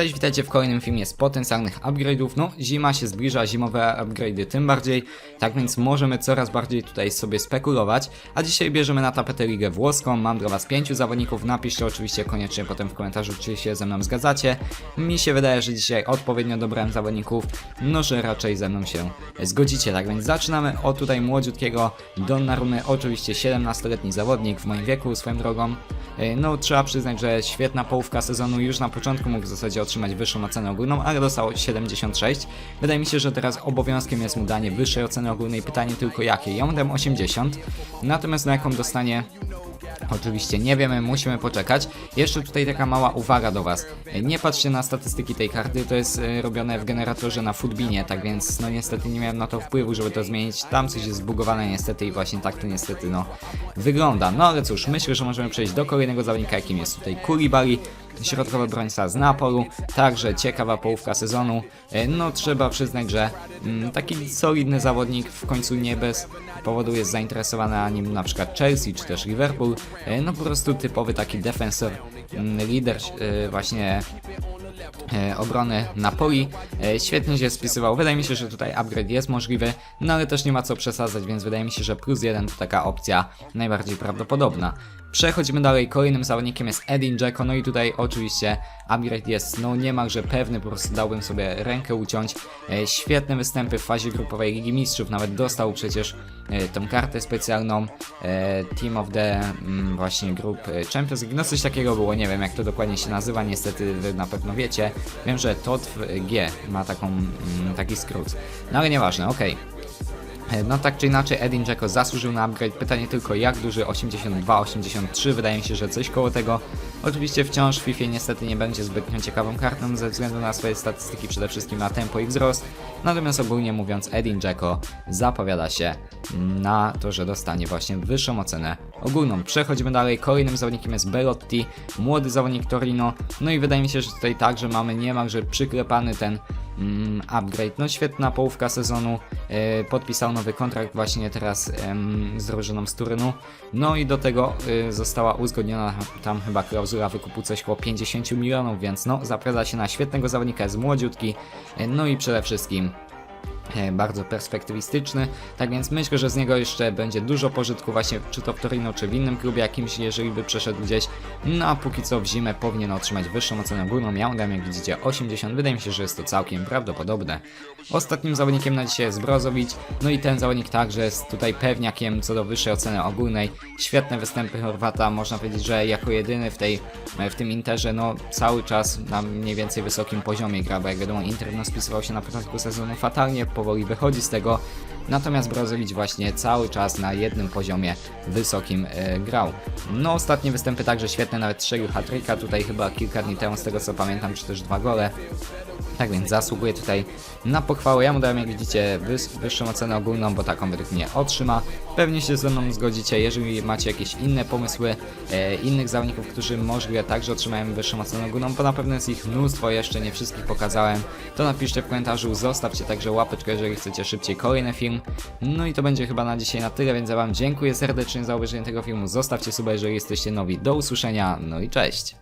Cześć, witajcie w kolejnym filmie z potencjalnych upgrade'ów. No, zima się zbliża, zimowe upgrade'y tym bardziej, tak więc możemy coraz bardziej tutaj sobie spekulować. A dzisiaj bierzemy na tapetę ligę włoską, mam dla was pięciu zawodników, napiszcie oczywiście koniecznie potem w komentarzu, czy się ze mną zgadzacie. Mi się wydaje, że dzisiaj odpowiednio dobrałem zawodników, no że raczej ze mną się zgodzicie. Tak więc zaczynamy od tutaj młodziutkiego Donnarumy, oczywiście 17-letni zawodnik w moim wieku, swoją drogą. E, No, trzeba przyznać, że świetna połówka sezonu już na początku mógł w zasadzie otrzymać wyższą ocenę ogólną, ale dostał 76. Wydaje mi się, że teraz obowiązkiem jest mu danie wyższej oceny ogólnej. Pytanie tylko jakiej. Ja mu dam 80, natomiast na jaką dostanie Oczywiście nie wiemy, musimy poczekać. Jeszcze tutaj taka mała uwaga do Was. Nie patrzcie na statystyki tej karty, to jest e, robione w generatorze na Footbinie, tak więc no niestety nie miałem na to wpływu, żeby to zmienić. Tam coś jest zbugowane niestety i właśnie tak to niestety no wygląda. No ale cóż, myślę, że możemy przejść do kolejnego zawodnika, jakim jest tutaj Koulibaly. Środkowy obrońca z Napolu, także ciekawa połówka sezonu. E, No trzeba przyznać, że mm, taki solidny zawodnik w końcu nie bez powodu jest zainteresowany nim na przykład Chelsea czy też Liverpool. E, No po prostu typowy taki defensor, mm, lider e, właśnie e, obrony Napoli. Świetnie się spisywał. Wydaje mi się, że tutaj upgrade jest możliwy, no ale też nie ma co przesadzać, więc wydaje mi się, że plus jeden to taka opcja najbardziej prawdopodobna. Przechodzimy dalej, kolejnym zawodnikiem jest Edin Dzeko, no i tutaj oczywiście upgrade jest no niemalże pewny, po prostu dałbym sobie rękę uciąć. E, Świetne występy w fazie grupowej Ligi Mistrzów, nawet dostał przecież e, tą kartę specjalną e, Team of the mm, właśnie Group Champions League, no coś takiego było, nie wiem jak to dokładnie się nazywa, niestety wy na pewno wiecie. Wiem, że TOTF G ma taką, mm, taki skrót, no ale nieważne, okej. No tak czy inaczej Edin Dzeko zasłużył na upgrade. Pytanie tylko jak duży 82, 83. Wydaje mi się, że coś koło tego. Oczywiście wciąż w FIFA niestety nie będzie zbytnio ciekawą kartą ze względu na swoje statystyki, przede wszystkim na tempo i wzrost. Natomiast ogólnie mówiąc Edin Dzeko zapowiada się na to, że dostanie właśnie wyższą ocenę ogólną. Przechodzimy dalej. Kolejnym zawodnikiem jest Belotti, młody zawodnik Torino. No i wydaje mi się, że tutaj także mamy niemalże przyklepany ten upgrade. No świetna połówka sezonu. E, podpisał nowy kontrakt właśnie teraz z drużyną z Turynu. No i do tego e, została uzgodniona tam chyba klauzula wykupu coś koło 50 milionów, więc no zapowiada się na świetnego zawodnika, jest młodziutki. E, no i przede wszystkim bardzo perspektywistyczny, tak więc myślę, że z niego jeszcze będzie dużo pożytku właśnie czy to w Torino, czy w innym klubie jakimś, jeżeli by przeszedł gdzieś, no a póki co w zimę powinien otrzymać wyższą ocenę ogólną, ja dam jak widzicie 80, wydaje mi się, że jest to całkiem prawdopodobne. Ostatnim zawodnikiem na dzisiaj jest Brozowicz, no i ten zawodnik także jest tutaj pewniakiem co do wyższej oceny ogólnej, świetne występy Chorwata, można powiedzieć, że jako jedyny w tej, w tym Interze, no cały czas na mniej więcej wysokim poziomie gra, bo jak wiadomo Inter no, spisywał się na początku sezonu fatalnie, powoli wychodzi z tego, natomiast Brozowicz właśnie cały czas na jednym poziomie wysokim e, grał. No ostatnie występy także świetne, nawet strzelił hat tutaj chyba kilka dni temu z tego co pamiętam, czy też dwa gole. Tak więc zasługuje tutaj na pochwałę. Ja mu dałem, jak widzicie, wyższą ocenę ogólną, bo taką według mnie otrzyma. Pewnie się ze mną zgodzicie, jeżeli macie jakieś inne pomysły e, innych zawodników, którzy możliwe także otrzymają wyższą ocenę ogólną, bo na pewno jest ich mnóstwo, jeszcze nie wszystkich pokazałem, to napiszcie w komentarzu, zostawcie także łapeczkę, jeżeli chcecie szybciej kolejny film. No i to będzie chyba na dzisiaj na tyle, więc ja Wam dziękuję serdecznie za obejrzenie tego filmu, zostawcie suba, jeżeli jesteście nowi. Do usłyszenia, no i cześć!